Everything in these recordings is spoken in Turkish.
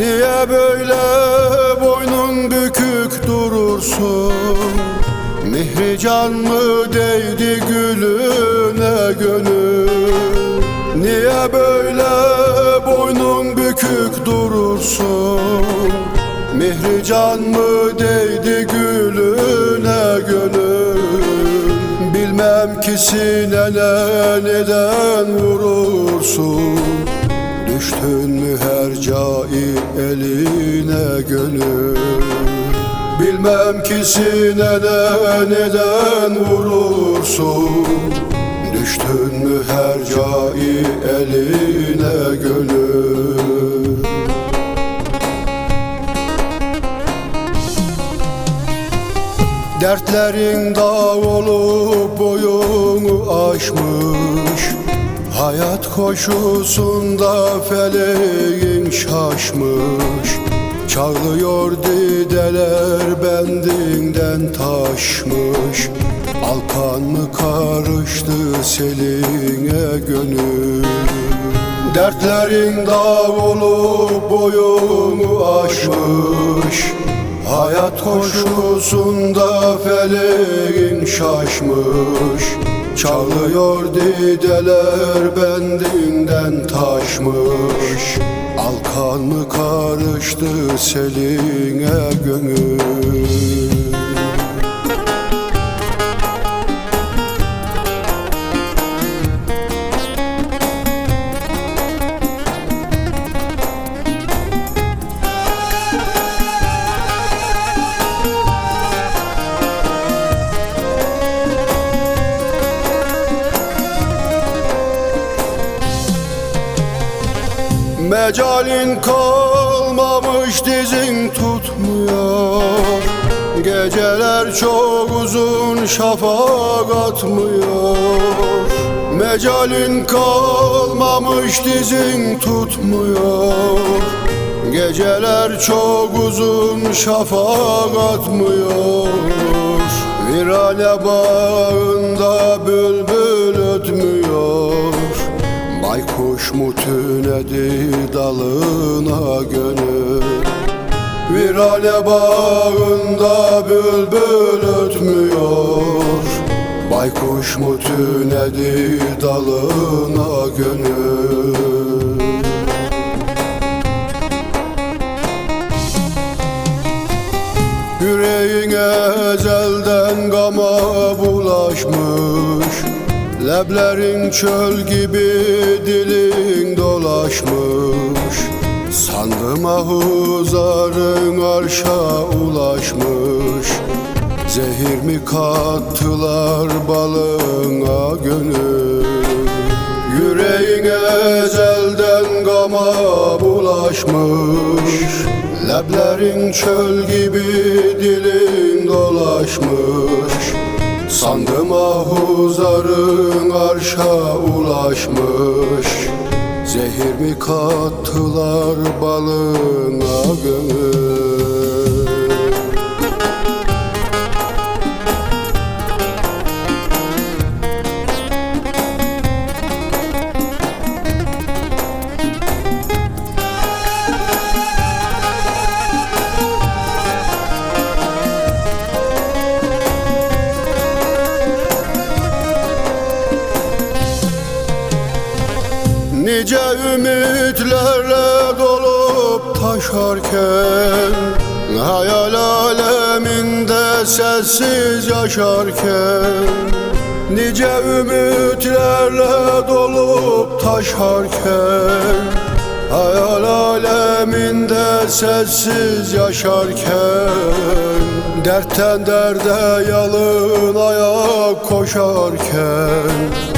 Niye böyle boynun bükük durursun? Mihrican mı değdi gülüne gönül? Niye böyle boynun bükük durursun? Mihrican mı değdi gülüne gönül? Bilmem ki sinene neden vurursun? Düştün mü her cai eline gönül? Bilmem ki sinene neden vurursun. Düştün mü her cai eline gönül? Dertlerin dağ olup boyunu aşmış Hayat koşusunda feleğin şaşmış. Çağlıyor dideler bendinden taşmış. Alkan mı karıştı seline gönül? Dertlerin dağ olup boyunu aşmış. Hayat koşusunda feleğin şaşmış Çalıyor dideler bendinden taşmış. Alkan mı karıştı seline gönül Mecalin kalmamış dizin tutmuyor. Geceler çok uzun şafak atmıyor. Mecalin kalmamış dizin tutmuyor. Geceler çok uzun şafak atmıyor. Virane bağında bülbül ötmüyor Baykuş mu tünedi dalına gönül? Virane bağında bülbül ötmüyor. Baykuş mu tünedi dalına gönül? Yüreğine ezelden gama bulaşmış Leblerin çöl gibi dilin dolaşmış. Sandım ahuzarın arşa ulaşmış. Zehir mi kattılar balına gönül? Yüreğine ezelden gama bulaşmış. Leblerin çöl gibi dilin dolaşmış Sandım ahuzarın arşa ulaşmış. Zehir mi kattılar balına gönül Nice ümitlerle dolup taşarken Hayal aleminde sessiz yaşarken Nice ümitlerle dolup taşarken Hayal aleminde sessiz yaşarken Dertten derde yalın ayak koşarken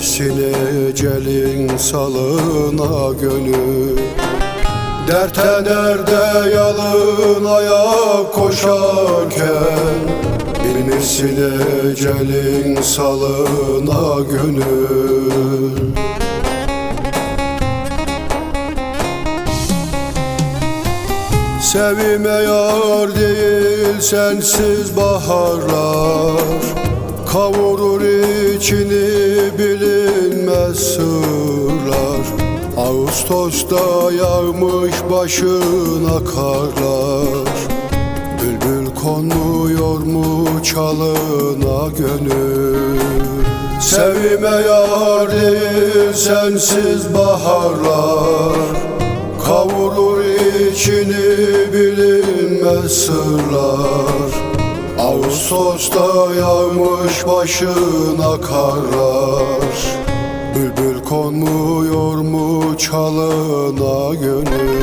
Binmişsin ecelin salına gönül. Dertte derde yalın ayak koşarken Binmişsin ecelin salına gönül. Sevime yar değil sensiz baharlar Kavurur içini bilinmez sırlar. Ağustos'ta yağmış başına karlar Bülbül konmuyor mu çalına gönül? Sevime yar değil sensiz baharlar. Kavurur içini bilinmez sırlar Ağustos'ta yağmış başına karlar Bülbül konmuyor mu çalına gönül